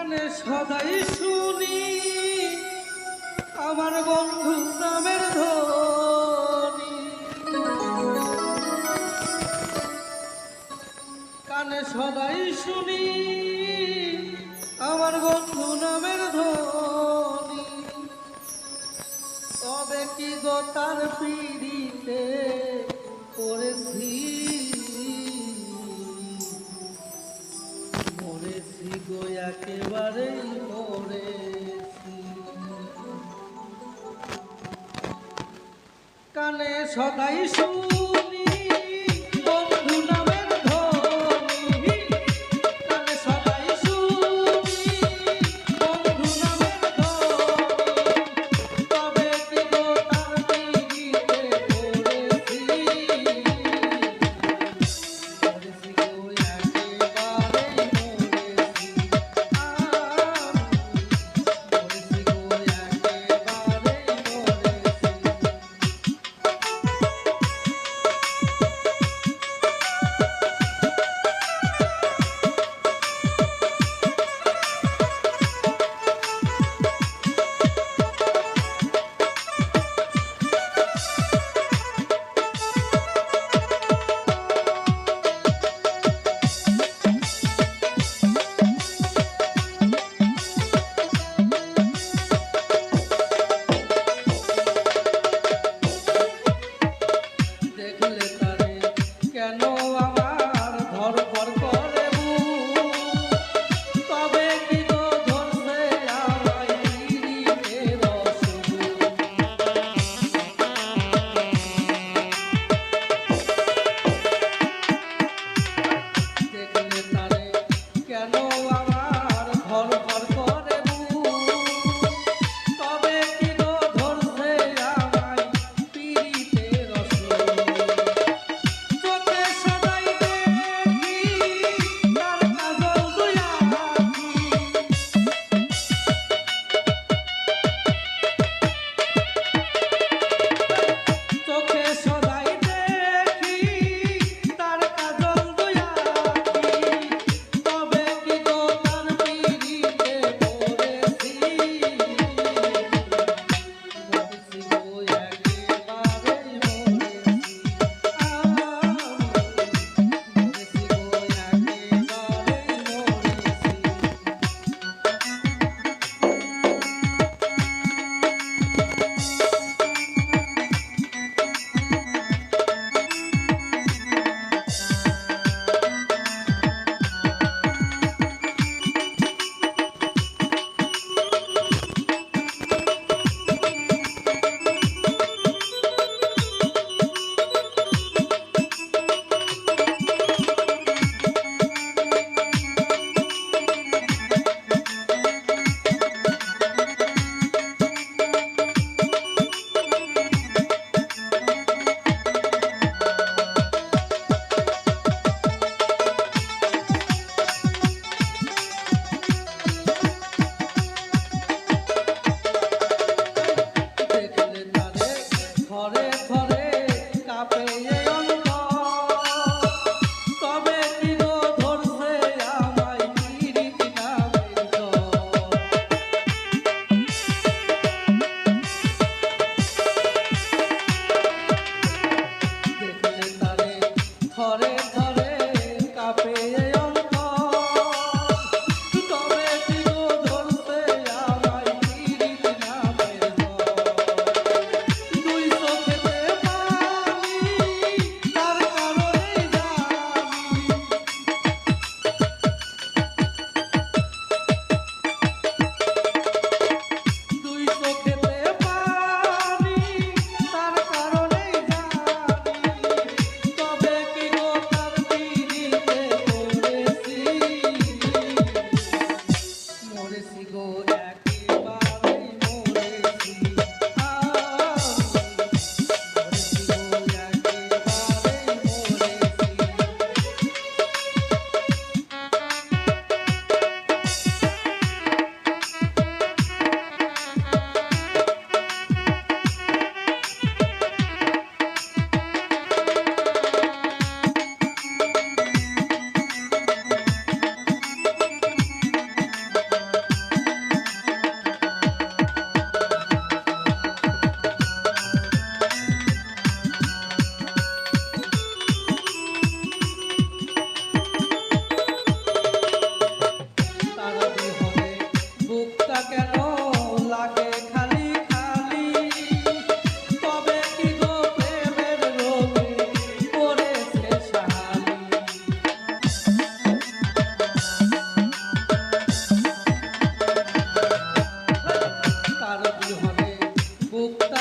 কানে সদাই শুনি। আমার বন্ধু নামের ধ্বনি। কানে সদাই শুনি। আমার বন্ধু নামের ধ্বনি। তবে কি গো তার পিড়িতে পড়েছি? কানে সদাই শুনি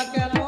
Oscar.